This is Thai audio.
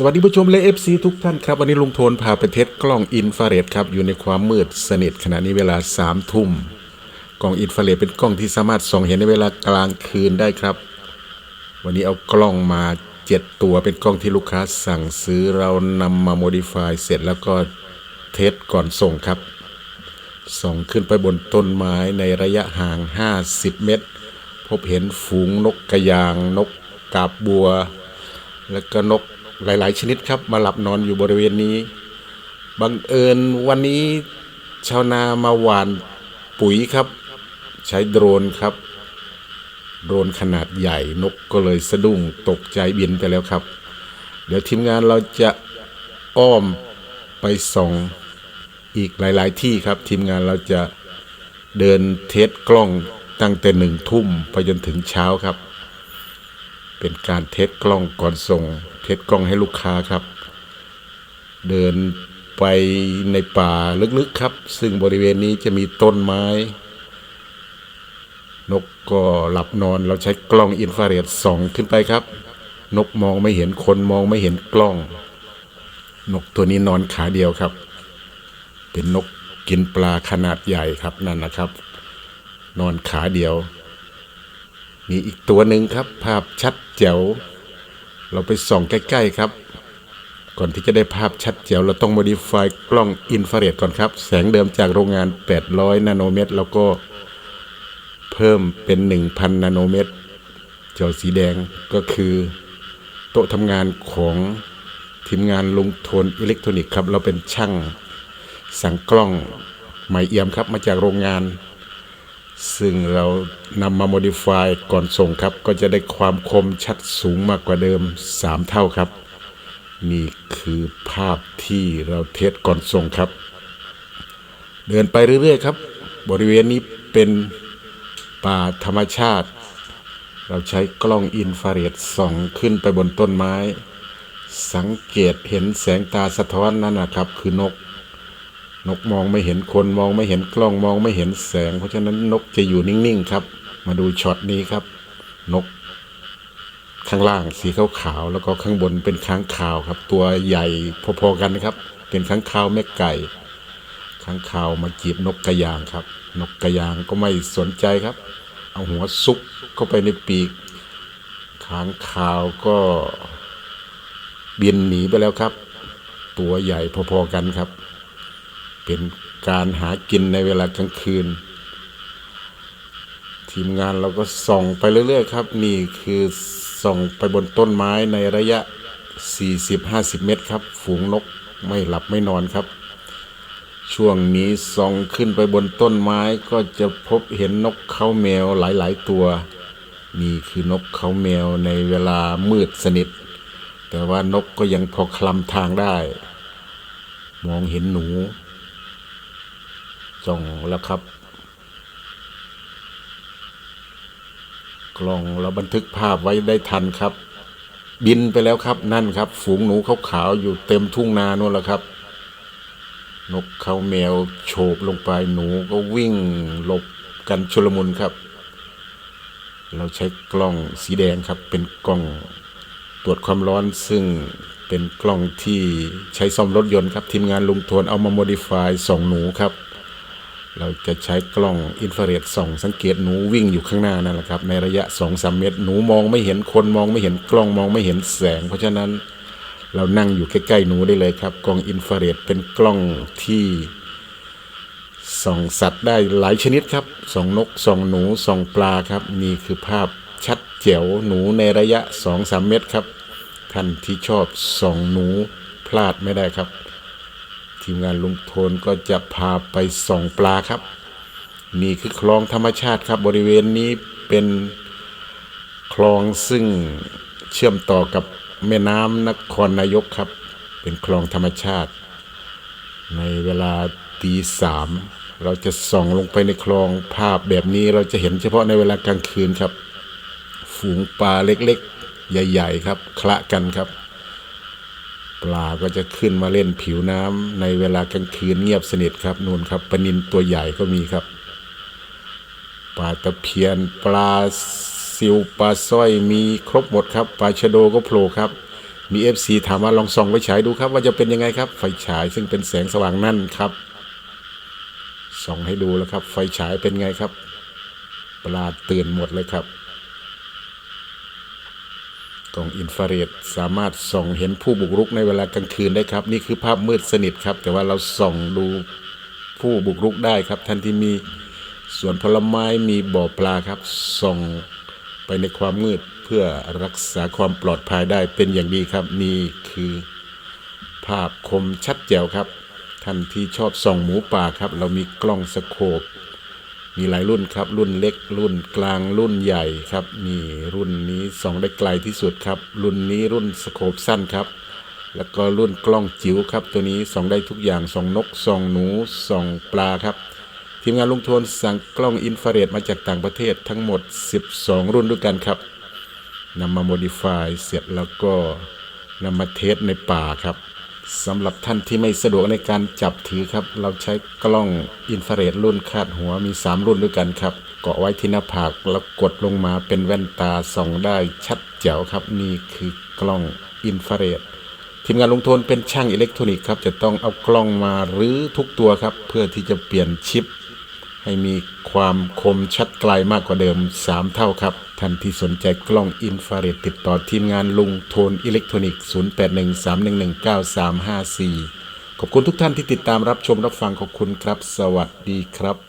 สวัสดีผู้ชมและ FC ทุกท่านครับ วันนี้ลุงโทนพาไปเทสกล้องอินฟราเรดครับ อยู่ในความมืดสนิทขณะนี้เวลา3ามทุ่มกล้องอินฟราเรดเป็นกล้องที่สามารถส่องเห็นในเวลากลางคืนได้ครับ วันนี้เอากล้องมา 7 ตัวเป็นกล้องที่ลูกค้าสั่งซื้อเรานำมาโมดิฟายเสร็จแล้วก็เทสก่อนส่งครับส่องขึ้นไปบนต้นไม้ในระยะห่าง 50 เมตร พบเห็นฝูงนกกระยางนกกาบบัว แล้วก็นก หลาย ๆ ชนิดครับมาหลับนอนอยู่บริเวณนี้ บังเอิญวันนี้ชาวนามาหว่านปุ๋ยครับ ใช้โดรนครับ โดรนขนาดใหญ่นกก็เลยสะดุ้งตกใจบินไปแล้วครับ เดี๋ยวทีมงานเราจะอ้อมไปส่องอีกหลาย ๆ ที่ครับ ทีมงานเราจะเดินเทสกล้องตั้งแต่หนึ่งทุ่มไปจนถึงเช้าครับ เป็นการเทสกล้องก่อนส่ง เทสกล้องให้ลูกค้าครับ เดินไปในป่าลึกๆครับ ซึ่งบริเวณนี้จะมีต้นไม้ นกก็หลับนอนเราใช้กล้องอินฟราเรดส่องขึ้นไปครับ นกมองไม่เห็นคนมองไม่เห็นกล้อง นกตัวนี้นอนขาเดียวครับ เป็นนกกินปลาขนาดใหญ่ครับนั่นนะครับ นอนขาเดียว มีอีกตัวหนึ่งครับ ภาพชัดแจ๋ว เราไปส่องใกล้ ๆ ครับ ก่อนที่จะได้ภาพชัดแจ๋ว เราต้อง modify กล้องอินฟราเรดก่อนครับ แสงเดิมจากโรงงาน 800 นาโนเมตร แล้วก็เพิ่มเป็น 1,000 นาโนเมตรจอสีแดงก็คือโต๊ะทำงานของทีมงานลงโทนอิเล็กทรอนิกส์ครับ เราเป็นช่างสั่งกล้องใหม่เอียมครับ มาจากโรงงาน ซึ่งเรานำมา modify ก่อนส่งครับ ก็จะได้ความคมชัดสูงมากกว่าเดิม 3 เท่าครับ นี่คือภาพที่เราเทสก่อนส่งครับ เดินไปเรื่อยๆครับ บริเวณนี้เป็นป่าธรรมชาติ เราใช้กล้องอินฟราเรดส่องขึ้นไปบนต้นไม้ สังเกตเห็นแสงตาสะท้อนนั่นนะครับคือนก นกมองไม่เห็นคนมองไม่เห็นกล้องมองไม่เห็นแสง เพราะฉะนั้นนกจะอยู่นิ่งๆครับ มาดูช็อตนี้ครับ นก ข้างล่างสีขาวๆแล้วก็ข้างบนเป็นค้างคาวครับ ตัวใหญ่พอๆกันนะครับ เป็นค้างคาวแม่ไก่ค้างคาวมาจีบนกกระยางครับ นกกระยางก็ไม่สนใจครับ เอาหัวซุกเข้าไปในปีกค้างคาวก็บินหนีไปแล้วครับ ตัวใหญ่พอๆกันครับ เป็นการหากินในเวลากลางคืน ทีมงานเราก็ส่องไปเรื่อย ๆ ครับ นี่คือส่องไปบนต้นไม้ในระยะ 40-50 เมตรครับ ฝูงนกไม่หลับไม่นอนครับ ช่วงนี้ส่องขึ้นไปบนต้นไม้ก็จะพบเห็นนกเขาแมวหลาย ๆ ตัว นี่คือนกเขาแมวในเวลามืดสนิท แต่ว่านกก็ยังพอคลำทางได้ มองเห็นหนู จ้องแล้วครับ กล้องเราบันทึกภาพไว้ได้ทันครับ บินไปแล้วครับนั่นครับ ฝูงหนูขาวๆอยู่เต็มทุ่งนาโน่นแหละครับ นกเขาแมวโฉบลงไปหนูก็วิ่งหลบกันชุลมุนครับ เราใช้กล้องสีแดงครับ เป็นกล้องตรวจความร้อนซึ่งเป็นกล้องที่ใช้ซ่อมรถยนต์ครับ ทีมงานลุงโทนเอามาโมดิฟายส่องหนูครับ เราจะใช้กล้องอินฟราเรดส่องสังเกตหนูวิ่งอยู่ข้างหน้านั่นแหละครับ ในระยะ2-3เมตร หนูมองไม่เห็นคนมองไม่เห็นกล้องมองไม่เห็นแสง เพราะฉะนั้นเรานั่งอยู่ใกล้ๆหนูได้เลยครับ กล้องอินฟราเรดเป็นกล้องที่ส่องสัตว์ได้หลายชนิดครับส่องนกส่องหนูส่องปลาครับ นี่คือภาพชัดแจ๋วหนูในระยะ2-3เมตรครับ ท่านที่ชอบส่องหนูพลาดไม่ได้ครับ ทีมงานลุงโทนก็จะพาไปส่องปลาครับ นี่คือคลองธรรมชาติครับบริเวณนี้เป็นคลองซึ่งเชื่อมต่อกับแม่น้ำนครนายกครับ เป็นคลองธรรมชาติ ในเวลาตีสามเราจะส่องลงไปในคลองภาพแบบนี้เราจะเห็นเฉพาะในเวลากลางคืนครับ ฝูงปลาเล็กๆ ใหญ่ ๆ ครับ คละกันครับ ปลาก็จะขึ้นมาเล่นผิวน้ำในเวลากลางคืนเงียบสนิทครับนู่นครับปลานินตัวใหญ่ก็มีครับ ปลาตะเพียนปลาซิวปลาสร้อยมีครบหมดครับปลาชะโดก็โผล่ครับมี FC ถามว่าลองส่องไฟฉายดูครับ ว่าจะเป็นยังไงครับ ไฟฉายซึ่งเป็นแสงสว่างนั่นครับส่องให้ดูแล้วครับ ไฟฉายเป็นไงครับ ปลาตื่นหมดเลยครับ กล้องอินฟราเรดสามารถส่องเห็นผู้บุกรุกในเวลากลางคืนได้ครับ นี่คือภาพมืดสนิทครับ แต่ว่าเราส่องดูผู้บุกรุกได้ครับท่านที่มีสวนผลไม้มีบ่อปลาครับส่องไปในความมืดเพื่อรักษาความปลอดภัยได้เป็นอย่างดีครับ นี่คือภาพคมชัดแจ๋วครับ ท่านที่ชอบส่องหมูป่าครับ เรามีกล้องสโคป มีหลายรุ่นครับ รุ่นเล็ก รุ่นกลางรุ่นใหญ่ครับ นี่รุ่นนี้ส่องได้ไกลที่สุดครับ รุ่นนี้รุ่นสโคปสั้นครับ แล้วก็รุ่นกล้องจิ๋วครับ ตัวนี้ส่องได้ทุกอย่างส่องนกส่องหนูส่องปลาครับ ทีมงานลุงโทนสั่งกล้องอินฟราเรดมาจากต่างประเทศทั้งหมด 12 รุ่นด้วยกันครับนำมาโมดิฟายเสร็จแล้วก็นำมาเทสในป่าครับ สำหรับท่านที่ไม่สะดวกในการจับถือครับ เราใช้กล้องอินฟราเรดรุ่นคาดหัวมี 3 รุ่นด้วยกันครับ เกาะไว้ที่หน้าผากแล้วกดลงมาเป็นแว่นตาส่องได้ชัดแจ๋วครับ นี่คือกล้องอินฟราเรดทีมงานลงทุนเป็นช่างอิเล็กทรอนิกส์ครับ จะต้องเอากล้องมารื้อทุกตัวครับ เพื่อที่จะเปลี่ยนชิป ให้มีความคมชัดไกลมากกว่าเดิม 3 เท่าครับ ท่านที่สนใจกล้องอินฟราเรดติดต่อทีมงานลุงโทนอิเล็กทรอนิกส์ 0813119354 ขอบคุณทุกท่านที่ติดตามรับชมรับฟังขอบคุณครับ สวัสดีครับ